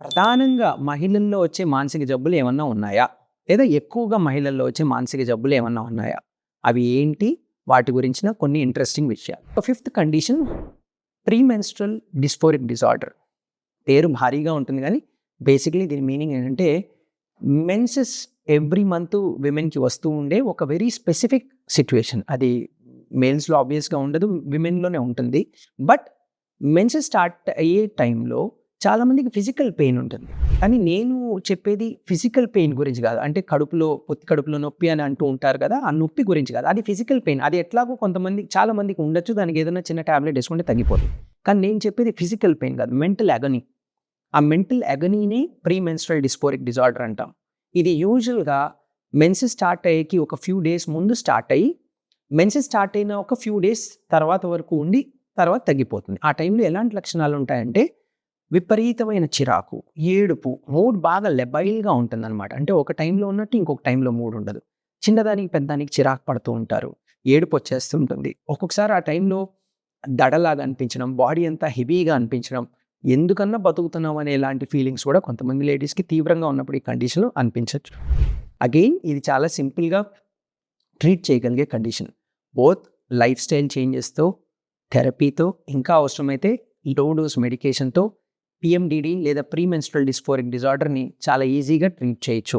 ప్రధానంగా మహిళల్లో వచ్చే మానసిక జబ్బులు ఏమన్నా ఉన్నాయా? లేదా ఎక్కువగా మహిళల్లో వచ్చే మానసిక జబ్బులు ఏమన్నా ఉన్నాయా? అవి ఏంటి? వాటి గురించిన కొన్ని ఇంట్రెస్టింగ్ విషయాలు. Fifth condition premenstrual dysphoric disorder పేరు భారీగా ఉంటుంది కానీ బేసిక్లీ దీని మీనింగ్ ఏంటంటే మెన్సెస్ ఎవ్రీ మంత్ విమెన్కి వస్తూ ఉండే ఒక వెరీ స్పెసిఫిక్ సిచ్యువేషన్ అది మేల్స్లో ఆబ్వియస్గా ఉండదు విమెన్లోనే ఉంటుంది. బట్ మెన్సెస్ స్టార్ట్ అయ్యే టైంలో చాలామందికి ఫిజికల్ పెయిన్ ఉంటుంది. కానీ నేను చెప్పేది ఫిజికల్ పెయిన్ గురించి కాదు. అంటే కడుపులో పొత్తి కడుపులో నొప్పి అని అంటూ ఉంటారు కదా ఆ నొప్పి గురించి కాదు. అది ఫిజికల్ పెయిన్. అది ఎట్లాగో కొంతమంది చాలామందికి ఉండొచ్చు. దానికి ఏదైనా చిన్న ట్యాబ్లెట్ వేసుకుంటే తగ్గిపోతుంది. కానీ నేను చెప్పేది ఫిజికల్ పెయిన్ కాదు. Mental agony. ఆ మెంటల్ అగనీనే ప్రీ మెన్స్ట్రల్ డిస్పోరిక్ డిజార్డర్ అంటాం. ఇది యూజువల్గా మెన్స్ స్టార్ట్ అయ్యేకి ఒక ఫ్యూ డేస్ ముందు స్టార్ట్ అయ్యి మెన్స్ స్టార్ట్ అయిన ఒక ఫ్యూ డేస్ తర్వాత వరకు ఉండి తర్వాత తగ్గిపోతుంది. ఆ టైంలో ఎలాంటి లక్షణాలు ఉంటాయంటే విపరీతమైన చిరాకు ఏడుపు మూడ్ బాగా లెబైల్గా ఉంటుందన్నమాట. అంటే ఒక టైంలో ఉన్నట్టు ఇంకొక టైంలో మూడ్ ఉండదు. చిన్నదానికి పెద్దదానికి చిరాకు పడుతూ ఉంటారు. ఏడుపు వచ్చేస్తుంటుంది ఒక్కొక్కసారి ఆ టైంలో దడలాగా అనిపించడం బాడీ అంతా హెవీగా అనిపించడం ఎందుకన్నా బతుకుతున్నాం అనే ఇలాంటి ఫీలింగ్స్ కూడా కొంతమంది లేడీస్కి తీవ్రంగా ఉన్నప్పుడు ఈ కండిషన్లో అనిపించవచ్చు అగైన్ ఇది చాలా సింపుల్గా ట్రీట్ చేయగలిగే కండిషన్. బోత్ లైఫ్ స్టైల్ చేంజెస్తో థెరపీతో ఇంకా అవసరమైతే లో డోస్ మెడికేషన్తో పిఎండిడి లేదా ప్రీ మెన్స్ట్రల్ డిస్ఫోరిక్ డిజార్డర్ని చాలా ఈజీగా ట్రీట్ చేయొచ్చు.